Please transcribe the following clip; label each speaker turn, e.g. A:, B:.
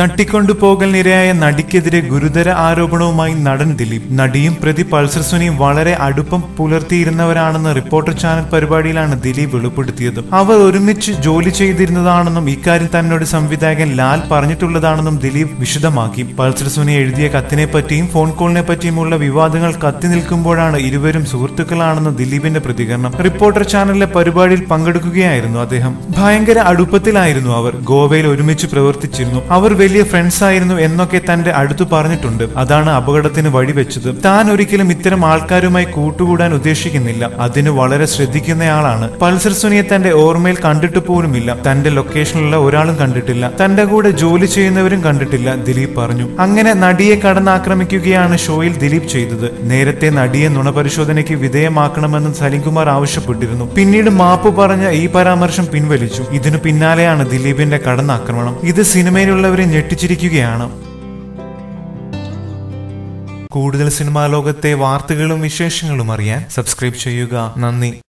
A: തട്ടിക്കൊണ്ടുപോകലിനിരയായ നടിക്കെതിരെ ഗുരുതര ആരോപണവുമായി നടൻ ദിലീപ്. നടിയും പ്രതി പൾസർ സുനിയും വളരെ അടുപ്പം പുലർത്തിയിരുന്നവരാണെന്ന് റിപ്പോർട്ടർ ചാനൽ പരിപാടിയിലാണ് ദിലീപ് വെളിപ്പെടുത്തിയത്. അവർ ഒരുമിച്ച് ജോലി ചെയ്തിരുന്നതാണെന്നും ഇക്കാര്യം തന്നോട് സംവിധായകൻ ലാൽ പറഞ്ഞിട്ടുള്ളതാണെന്നും ദിലീപ് വിശദമാക്കി. പൾസർ സുനി എഴുതിയ കത്തിനെ പറ്റിയും ഫോൺ കോളിനെ പറ്റിയുമുള്ള വിവാദങ്ങൾ കത്തി നിൽക്കുമ്പോഴാണ് ഇരുവരും സുഹൃത്തുക്കളാണെന്ന് ദിലീപിന്റെ പ്രതികരണം. റിപ്പോർട്ടർ ചാനലിലെ പരിപാടിയിൽ പങ്കെടുക്കുകയായിരുന്നു അദ്ദേഹം. ഭയങ്കര അടുപ്പത്തിലായിരുന്നു അവർ. ഗോവയിൽ ഒരുമിച്ച് പ്രവർത്തിച്ചിരുന്നു. അവർ വലിയ ഫ്രണ്ട്സ് ആയിരുന്നു എന്നൊക്കെ തന്റെ അടുത്തു പറഞ്ഞിട്ടുണ്ട്. അതാണ് അപകടത്തിന് വഴിവെച്ചത് താൻ ഒരിക്കലും ഇത്തരം ആൾക്കാരുമായി കൂട്ടുകൂടാൻ ഉദ്ദേശിക്കുന്നില്ല. അതിന് വളരെ ശ്രദ്ധിക്കുന്നയാളാണ്. പൾസർ സുനിയെ തന്റെ ഓർമ്മയിൽ കണ്ടിട്ട് പോലുമില്ല. തന്റെ ലൊക്കേഷനിലുള്ള ഒരാളും കണ്ടിട്ടില്ല. തന്റെ കൂടെ ജോലി ചെയ്യുന്നവരും കണ്ടിട്ടില്ല ദിലീപ് പറഞ്ഞു. അങ്ങനെ നടിയെ കടന്നാക്രമിക്കുകയാണ് ഷോയിൽ ദിലീപ് ചെയ്തത്. നേരത്തെ നടിയെ നുണപരിശോധനയ്ക്ക് വിധേയമാക്കണമെന്ന് സലിംകുമാർ ആവശ്യപ്പെട്ടിരുന്നു. പിന്നീട് മാപ്പ് പറഞ്ഞ ഈ പരാമർശം പിൻവലിച്ചു. ഇതിനു പിന്നാലെയാണ് ദിലീപിന്റെ കടന്നാക്രമണം. ഇത് സിനിമയിലുള്ളവരെ ഞെട്ടിച്ചിരിക്കുകയാണ്. കൂടുതൽ സിനിമാ ലോകത്തെ വാർത്തകളും വിശേഷങ്ങളും അറിയാൻ സബ്സ്ക്രൈബ് ചെയ്യുക. നന്ദി.